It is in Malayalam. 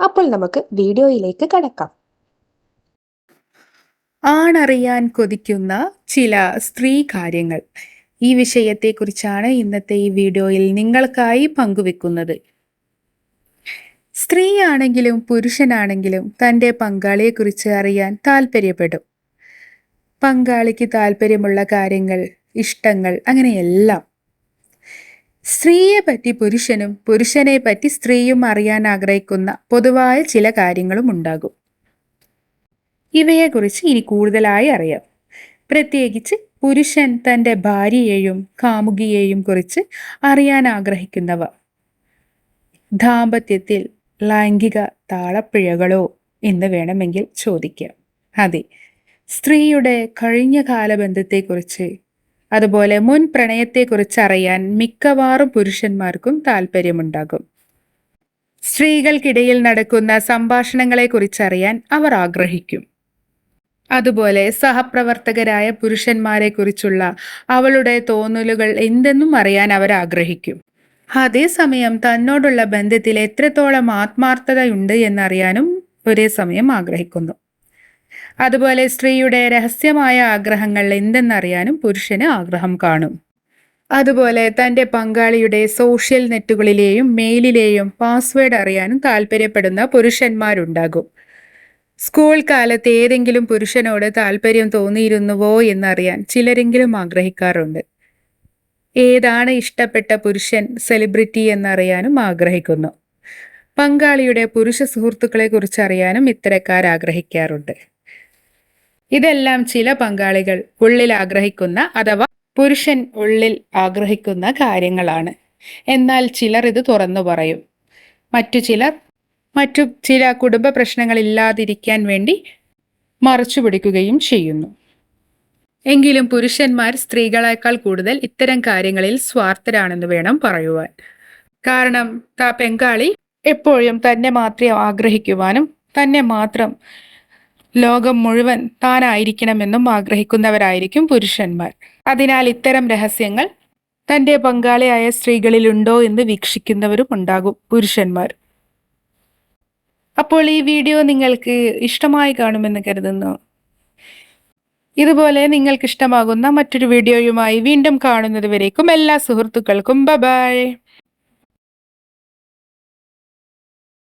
അപ്പോൾ നമുക്ക് വീഡിയോയിലേക്ക് കടക്കാം. ആണറിയാൻ കൊതിക്കുന്ന ചില സ്ത്രീ കാര്യങ്ങൾ. ഈ വിഷയത്തെക്കുറിച്ചാണ് ഇന്നത്തെ ഈ വീഡിയോയിൽ നിങ്ങൾക്കായി പങ്കുവെക്കുന്നത്. സ്ത്രീയാണെങ്കിലും പുരുഷനാണെങ്കിലും തന്റെ പങ്കാളിയെക്കുറിച്ച് അറിയാൻ താല്പര്യപ്പെടും പങ്കാളിക്ക് താല്പര്യമുള്ള കാര്യങ്ങൾ ഇഷ്ടങ്ങൾ അങ്ങനെയെല്ലാം. സ്ത്രീയെ പറ്റി പുരുഷനും പുരുഷനെ പറ്റി സ്ത്രീയും അറിയാൻ ആഗ്രഹിക്കുന്ന പൊതുവായ ചില കാര്യങ്ങളും ഉണ്ടാകും. ഇവയെക്കുറിച്ച് ഇനി കൂടുതലായി അറിയാം. പ്രത്യേകിച്ച് പുരുഷൻ തന്റെ ഭാര്യയെയും കാമുകിയെയും കുറിച്ച് അറിയാൻ ആഗ്രഹിക്കുന്നവ. ദാമ്പത്യത്തിൽ ലൈംഗിക താളപ്പിഴകളോ എന്ന് വേണമെങ്കിൽ ചോദിക്കാം. അതെ സ്ത്രീയുടെ കഴിഞ്ഞ കാലബന്ധത്തെക്കുറിച്ച് അതുപോലെ മുൻ പ്രണയത്തെക്കുറിച്ച് അറിയാൻ മിക്കവാറും പുരുഷന്മാർക്കും താല്പര്യമുണ്ടാകും സ്ത്രീകൾക്കിടയിൽ നടക്കുന്ന സംഭാഷണങ്ങളെക്കുറിച്ചറിയാൻ അവർ ആഗ്രഹിക്കും. അതുപോലെ സഹപ്രവർത്തകരായ പുരുഷന്മാരെക്കുറിച്ചുള്ള അവളുടെ തോന്നലുകൾ എന്തെന്നും അറിയാൻ അവർ ആഗ്രഹിക്കും. അതേസമയം തന്നോടുള്ള ബന്ധത്തിൽ എത്രത്തോളം ആത്മാർത്ഥതയുണ്ട് എന്നറിയാനും ഒരേ സമയം ആഗ്രഹിക്കുന്നു. അതുപോലെ സ്ത്രീയുടെ രഹസ്യമായ ആഗ്രഹങ്ങൾ എന്തെന്നറിയാനും പുരുഷന് ആഗ്രഹം കാണും. അതുപോലെ തന്റെ പങ്കാളിയുടെ സോഷ്യൽ നെറ്റുകളിലെയും മെയിലിലെയും പാസ്വേഡ് അറിയാനും താല്പര്യപ്പെടുന്ന പുരുഷന്മാരുണ്ടാകും. സ്കൂൾ കാലത്ത് ഏതെങ്കിലും പുരുഷനോട് താല്പര്യം തോന്നിയിരുന്നുവോ എന്നറിയാൻ ചിലരെങ്കിലും ആഗ്രഹിക്കാറുണ്ട്. ഏതാണ് ഇഷ്ടപ്പെട്ട പുരുഷൻ സെലിബ്രിറ്റി എന്നറിയാനും ആഗ്രഹിക്കുന്നു. പങ്കാളിയുടെ പുരുഷ സുഹൃത്തുക്കളെ കുറിച്ച് അറിയാനും ഇത്തരക്കാർ ആഗ്രഹിക്കാറുണ്ട്. ഇതെല്ലാം ചില പങ്കാളികൾ ഉള്ളിൽ ആഗ്രഹിക്കുന്ന അഥവാ പുരുഷൻ ഉള്ളിൽ ആഗ്രഹിക്കുന്ന കാര്യങ്ങളാണ്. എന്നാൽ ചിലർ ഇത് തുറന്നു പറയും. മറ്റു ചിലർ മറ്റു ചില കുടുംബ പ്രശ്നങ്ങൾ ഇല്ലാതിരിക്കാൻ വേണ്ടി മറച്ചു പിടിക്കുകയും ചെയ്യുന്നു. എങ്കിലും പുരുഷന്മാർ സ്ത്രീകളെക്കാൾ കൂടുതൽ ഇത്തരം കാര്യങ്ങളിൽ സ്വാർത്ഥരാണെന്ന് വേണം പറയുവാൻ. കാരണം താ പെങ്കാളി എപ്പോഴും തന്നെ മാത്രം ആഗ്രഹിക്കുവാനും തന്നെ മാത്രം ലോകം മുഴുവൻ താനായിരിക്കണമെന്നും ആഗ്രഹിക്കുന്നവരായിരിക്കും പുരുഷന്മാർ. അതിനാൽ ഇത്തരം രഹസ്യങ്ങൾ തന്റെ പങ്കാളിയായ സ്ത്രീകളിലുണ്ടോ എന്ന് വീക്ഷിക്കുന്നവരും ഉണ്ടാകും പുരുഷന്മാർ. അപ്പോൾ ഈ വീഡിയോ നിങ്ങൾക്ക് ഇഷ്ടമായി കാണുമെന്ന് കരുതുന്നു. ഇതുപോലെ നിങ്ങൾക്ക് ഇഷ്ടമാകുന്ന മറ്റൊരു വീഡിയോയുമായി വീണ്ടും കാണുന്നത് വരേക്കും എല്ലാ സുഹൃത്തുക്കൾക്കും ബബായ്